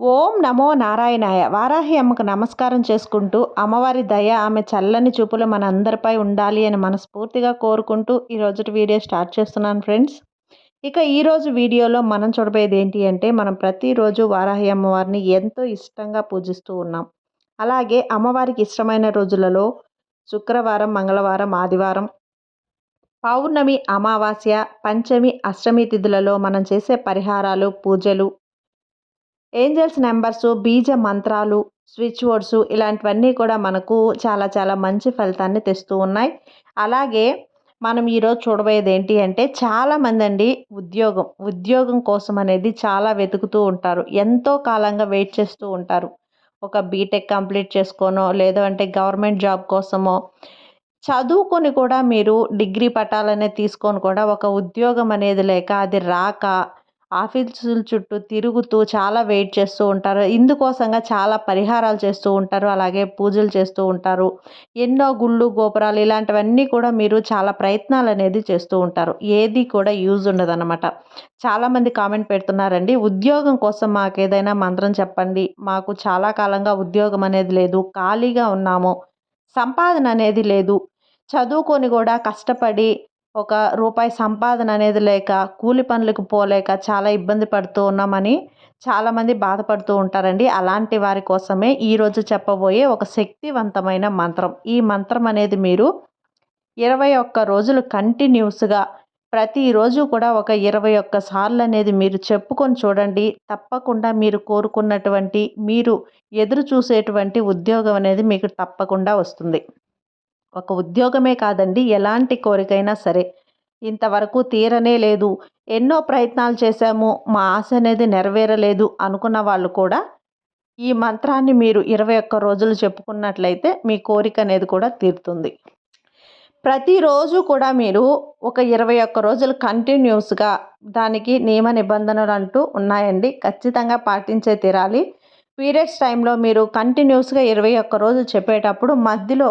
ఓం నమో నారాయణాయ. వారాహి అమ్మకు నమస్కారం చేసుకుంటూ అమ్మవారి దయ ఆమె చల్లని చూపులు మన అందరిపై ఉండాలి అని మనస్ఫూర్తిగా కోరుకుంటూ ఈరోజు వీడియో స్టార్ట్ చేస్తున్నాను ఫ్రెండ్స్. ఇక ఈరోజు వీడియోలో మనం చూడబోయేది ఏంటి అంటే మనం ప్రతిరోజు వారాహి అమ్మవారిని ఎంతో ఇష్టంగా పూజిస్తూ ఉన్నాం. అలాగే అమ్మవారికి ఇష్టమైన రోజులలో శుక్రవారం మంగళవారం ఆదివారం పౌర్ణమి అమావాస్య పంచమి అష్టమి తిథులలో మనం చేసే పరిహారాలు పూజలు ఏంజల్స్ నెంబర్స్ బీజ మంత్రాలు స్విచ్ వర్డ్స్ ఇలాంటివన్నీ కూడా మనకు చాలా చాలా మంచి ఫలితాన్ని తెస్తూ ఉన్నాయి. అలాగే మనం ఈరోజు చూడబోయేది ఏంటి అంటే చాలామంది అండి ఉద్యోగం ఉద్యోగం కోసం అనేది చాలా వెతుకుతూ ఉంటారు. ఎంతో కాలంగా వెయిట్ చేస్తూ ఉంటారు. ఒక బీటెక్ కంప్లీట్ చేసుకోనో లేదో అంటే గవర్నమెంట్ జాబ్ కోసమో చదువుకొని కూడా మీరు డిగ్రీ పట్టాలనే తీసుకొని కూడా ఒక ఉద్యోగం అనేది లేక అది రాక ఆఫీసుల చుట్టూ తిరుగుతూ చాలా వెయిట్ చేస్తూ ఉంటారు. ఇందుకోసంగా చాలా పరిహారాలు చేస్తూ ఉంటారు. అలాగే పూజలు చేస్తూ ఉంటారు. ఎన్నో గుళ్ళు గోపురాలు ఇలాంటివన్నీ కూడా మీరు చాలా ప్రయత్నాలు అనేది చేస్తూ ఉంటారు. ఏది కూడా యూజ్ ఉండదన్నమాట. చాలామంది కామెంట్ పెడుతున్నారండి ఉద్యోగం కోసం మాకు ఏదైనా మంత్రం చెప్పండి. మాకు చాలా కాలంగా ఉద్యోగం అనేది లేదు. ఖాళీగా ఉన్నాము. సంపాదన అనేది లేదు. చదువుకొని కూడా కష్టపడి ఒక రూపాయి సంపాదన అనేది లేక కూలి పనులకు పోలేక చాలా ఇబ్బంది పడుతూ ఉన్నామని చాలామంది బాధపడుతూ ఉంటారండి. అలాంటి వారి కోసమే ఈరోజు చెప్పబోయే ఒక శక్తివంతమైన మంత్రం. ఈ మంత్రం అనేది మీరు ఇరవై ఒక్క రోజులు కంటిన్యూస్గా ప్రతిరోజు కూడా ఒక ఇరవై ఒక్క సార్లు అనేది మీరు చెప్పుకొని చూడండి. తప్పకుండా మీరు కోరుకున్నటువంటి మీరు ఎదురు చూసేటువంటి ఉద్యోగం అనేది మీకు తప్పకుండా వస్తుంది. ఒక ఉద్యోగమే కాదండి ఎలాంటి కోరికైనా సరే. ఇంతవరకు తీరనే లేదు. ఎన్నో ప్రయత్నాలు చేశాము మా ఆశ అనేది నెరవేరలేదు అనుకున్న వాళ్ళు కూడా ఈ మంత్రాన్ని మీరు ఇరవై ఒక్క రోజులు చెప్పుకున్నట్లయితే మీ కోరిక అనేది కూడా తీరుతుంది. ప్రతిరోజు కూడా మీరు ఒక ఇరవై ఒక్క రోజులు కంటిన్యూస్గా దానికి నియమ నిబంధనలు అంటూ ఉన్నాయండి. ఖచ్చితంగా పాటించే తీరాలి. పీరియడ్స్ టైంలో మీరు కంటిన్యూస్గా ఇరవై ఒక్క రోజులు చెప్పేటప్పుడు మధ్యలో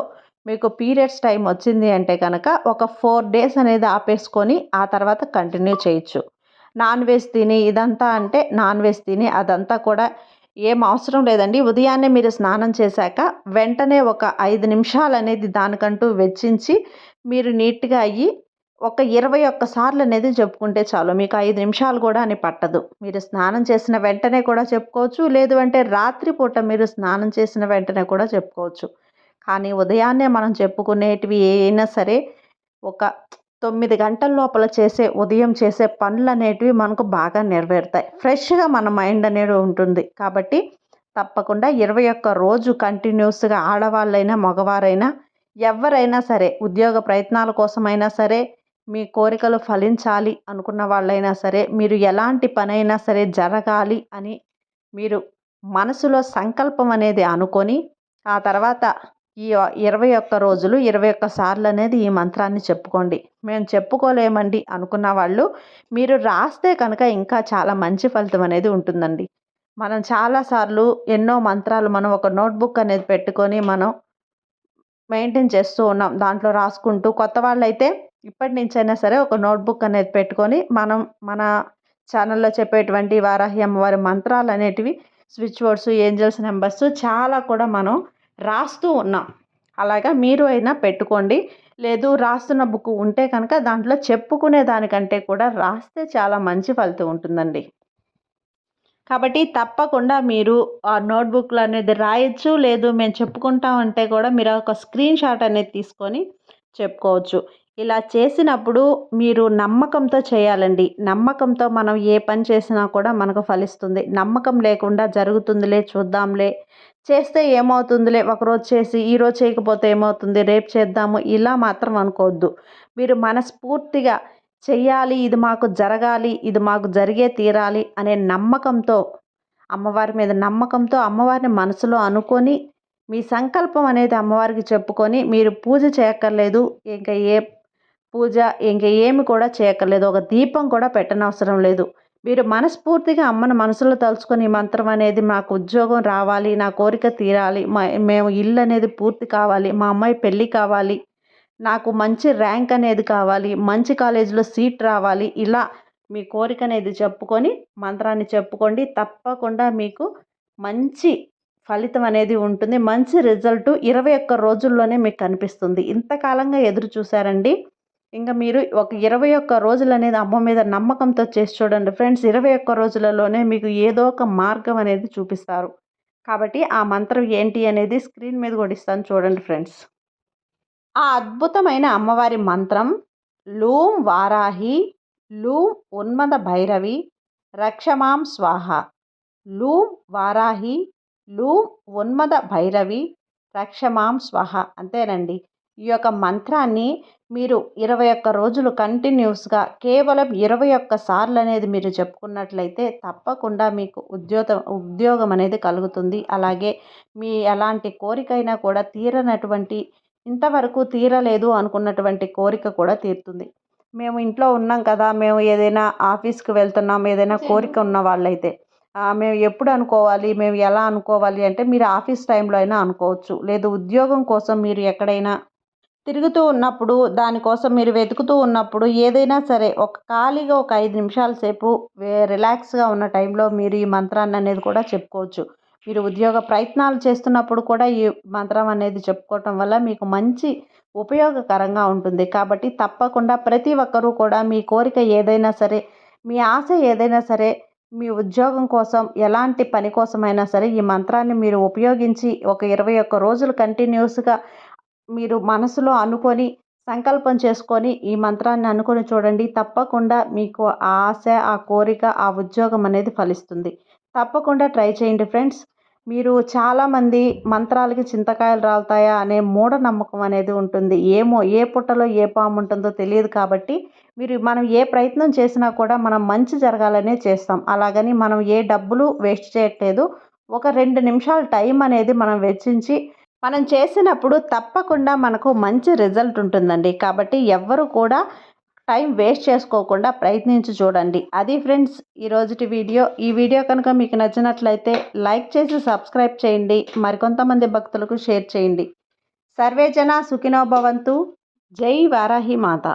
మీకు పీరియడ్స్ టైం వచ్చింది అంటే కనుక ఒక ఫోర్ డేస్ అనేది ఆపేసుకొని ఆ తర్వాత కంటిన్యూ చేయొచ్చు. నాన్ వెజ్ తిని ఇదంతా అంటే నాన్ వెజ్ తిని అదంతా కూడా ఏం అవసరం లేదండి. ఉదయాన్నే మీరు స్నానం చేశాక వెంటనే ఒక ఐదు నిమిషాలు అనేది దానికంటూ వెచ్చించి మీరు నీట్గా అయ్యి ఒక ఇరవై ఒక్క సార్లు అనేది చెప్పుకుంటే చాలు. మీకు ఐదు నిమిషాలు కూడా అని పట్టదు. మీరు స్నానం చేసిన వెంటనే కూడా చెప్పుకోవచ్చు. లేదు అంటే రాత్రిపూట మీరు స్నానం చేసిన వెంటనే కూడా చెప్పుకోవచ్చు. కానీ ఉదయాన్నే మనం చెప్పుకునేటివి అయినా సరే ఒక తొమ్మిది గంటల లోపల చేసే ఉదయం చేసే పనులు అనేటివి మనకు బాగా నెరవేరుతాయి. ఫ్రెష్గా మన మైండ్ అనేది ఉంటుంది. కాబట్టి తప్పకుండా ఇరవై ఒక్క రోజు కంటిన్యూస్గా ఆడవాళ్ళైనా మగవారైనా ఎవరైనా సరే ఉద్యోగ ప్రయత్నాల కోసమైనా సరే మీ కోరికలు ఫలించాలి అనుకున్న వాళ్ళైనా సరే మీరు ఎలాంటి పనైనా సరే జరగాలి అని మీరు మనసులో సంకల్పం అనేది అనుకొని ఆ తర్వాత ఈ ఇరవై ఒక్క రోజులు ఇరవై ఒక్క సార్లు అనేది ఈ మంత్రాన్ని చెప్పుకోండి. మేము చెప్పుకోలేమండి అనుకున్న వాళ్ళు మీరు రాస్తే కనుక ఇంకా చాలా మంచి ఫలితం అనేది ఉంటుందండి. మనం చాలాసార్లు ఎన్నో మంత్రాలు మనం ఒక నోట్బుక్ అనేది పెట్టుకొని మనం మెయింటైన్ చేస్తూ ఉన్నాం. దాంట్లో రాసుకుంటూ కొత్త వాళ్ళైతే ఇప్పటి నుంచైనా సరే ఒక నోట్బుక్ అనేది పెట్టుకొని మనం మన ఛానల్లో చెప్పేటువంటి వారాహి అమ్మవారి మంత్రాలు అనేటివి స్విచ్ బోర్డ్స్ ఏంజల్స్ నెంబర్స్ చాలా కూడా మనం రాస్తూ ఉన్నాం. అలాగా మీరు అయినా పెట్టుకోండి. లేదు రాస్తున్న బుక్ ఉంటే కనుక దాంట్లో చెప్పుకునే దానికంటే కూడా రాస్తే చాలా మంచి ఫలితం ఉంటుందండి. కాబట్టి తప్పకుండా మీరు ఆ నోట్బుక్లు అనేది రాయొచ్చు లేదు మేము చెప్పుకుంటామంటే కూడా మీరు ఒక స్క్రీన్ షాట్ అనేది తీసుకొని చెప్పుకోవచ్చు. ఇలా చేసినప్పుడు మీరు నమ్మకంతో చేయాలండి. నమ్మకంతో మనం ఏ పని చేసినా కూడా మనకు ఫలిస్తుంది. నమ్మకం లేకుండా జరుగుతుందిలే చూద్దాంలే. చేస్తే ఏమవుతుందిలే ఒకరోజు చేసి ఈరోజు చేయకపోతే ఏమవుతుంది రేపు చేద్దాము ఇలా మాత్రం అనుకోవద్దు. మీరు మనస్ఫూర్తిగా చెయ్యాలి ఇది మాకు జరగాలి ఇది మాకు జరిగే తీరాలి అనే నమ్మకంతో అమ్మవారి మీద నమ్మకంతో అమ్మవారిని మనసులో అనుకొని మీ సంకల్పం అనేది అమ్మవారికి చెప్పుకొని మీరు పూజ చేయక్కర్లేదు ఇంకా ఏ పూజ ఇంక ఏమి కూడా చేయక్కర్లేదు. ఒక దీపం కూడా పెట్టనవసరం లేదు. మీరు మనస్ఫూర్తిగా అమ్మను మనసులో తలుచుకొని మంత్రం అనేది మాకు ఉద్యోగం రావాలి నా కోరిక తీరాలి మా మేము ఇల్లు అనేది పూర్తి కావాలి మా అమ్మాయి పెళ్ళి కావాలి నాకు మంచి ర్యాంక్ అనేది కావాలి మంచి కాలేజీలో సీట్ రావాలి ఇలా మీ కోరిక అనేది చెప్పుకొని మంత్రాన్ని చెప్పుకోండి. తప్పకుండా మీకు మంచి ఫలితం అనేది ఉంటుంది. మంచి రిజల్ట్ ఇరవై ఒక్క రోజుల్లోనే మీకు కనిపిస్తుంది. ఇంతకాలంగా ఎదురు చూశారండి. ఇంకా మీరు ఒక ఇరవై ఒక్క రోజులు అనేది అమ్మ మీద నమ్మకంతో చేసి చూడండి ఫ్రెండ్స్. ఇరవై ఒక్క రోజులలోనే మీకు ఏదో ఒక మార్గం అనేది చూపిస్తారు. కాబట్టి ఆ మంత్రం ఏంటి అనేది స్క్రీన్ మీద కూడా ఇస్తాను చూడండి ఫ్రెండ్స్. ఆ అద్భుతమైన అమ్మవారి మంత్రం లూం వారాహి లూం ఉన్మద భైరవి రక్షమాం స్వాహ. లూం వారాహి లూం ఉన్మద భైరవి రక్షమాం స్వాహ. అంతేనండి. ఈ యొక్క మంత్రాన్ని మీరు ఇరవై ఒక్క రోజులు కంటిన్యూస్గా కేవలం ఇరవై ఒక్క సార్లు అనేది మీరు చెప్పుకున్నట్లయితే తప్పకుండా మీకు ఉద్యోగ ఉద్యోగం అనేది కలుగుతుంది. అలాగే మీ ఎలాంటి కోరికైనా కూడా తీరనటువంటి ఇంతవరకు తీరలేదు అనుకున్నటువంటి కోరిక కూడా తీరుతుంది. మేము ఇంట్లో ఉన్నాం కదా మేము ఏదైనా ఆఫీస్కి వెళ్తున్నాం ఏదైనా కోరిక ఉన్న వాళ్ళైతే మేము ఎప్పుడు అనుకోవాలి మేము ఎలా అనుకోవాలి అంటే మీరు ఆఫీస్ టైంలో అయినా అనుకోవచ్చు. లేదు ఉద్యోగం కోసం మీరు ఎక్కడైనా తిరుగుతూ ఉన్నప్పుడు దానికోసం మీరు వెతుకుతూ ఉన్నప్పుడు ఏదైనా సరే ఒక ఖాళీగా ఒక ఐదు నిమిషాల సేపు రిలాక్స్గా ఉన్న టైంలో మీరు ఈ మంత్రాన్ని అనేది కూడా చెప్పుకోవచ్చు. మీరు ఉద్యోగ ప్రయత్నాలు చేస్తున్నప్పుడు కూడా ఈ మంత్రం అనేది చెప్పుకోవటం వల్ల మీకు మంచి ఉపయోగకరంగా ఉంటుంది. కాబట్టి తప్పకుండా ప్రతి ఒక్కరూ కూడా మీ కోరిక ఏదైనా సరే మీ ఆశ ఏదైనా సరే మీ ఉద్యోగం కోసం ఎలాంటి పని కోసమైనా సరే ఈ మంత్రాన్ని మీరు ఉపయోగించి ఒక ఇరవై ఒక్క రోజులు కంటిన్యూస్గా మీరు మనసులో అనుకొని సంకల్పం చేసుకొని ఈ మంత్రాన్ని అనుకొని చూడండి. తప్పకుండా మీకు ఆ ఆశ ఆ కోరిక ఆ ఉద్యోగం అనేది ఫలిస్తుంది. తప్పకుండా ట్రై చేయండి ఫ్రెండ్స్. మీరు చాలామంది మంత్రాలకి చింతకాయలు రాలుతాయా అనే మూఢనమ్మకం అనేది ఉంటుంది. ఏమో ఏ పుట్టలో ఏ పాము ఉంటుందో తెలియదు కాబట్టి మీరు మనం ఏ ప్రయత్నం చేసినా కూడా మనం మంచి జరగాలనే చేస్తాం. అలాగని మనం ఏ డబ్బులు వేస్ట్ చేయట్లేదు. ఒక రెండు నిమిషాల టైం అనేది మనం వెచ్చించి మనం చేసినప్పుడు తప్పకుండా మనకు మంచి రిజల్ట్ ఉంటుందండి. కాబట్టి ఎవ్వరు కూడా టైం వేస్ట్ చేసుకోకుండా ప్రయత్నించి చూడండి. అది ఫ్రెండ్స్ ఈరోజుటి వీడియో. ఈ వీడియో కనుక మీకు నచ్చినట్లయితే లైక్ చేసి సబ్స్క్రైబ్ చేయండి. మరికొంతమంది భక్తులకు షేర్ చేయండి. సర్వేజన సుఖినోభవంతు జై వారాహి మాత.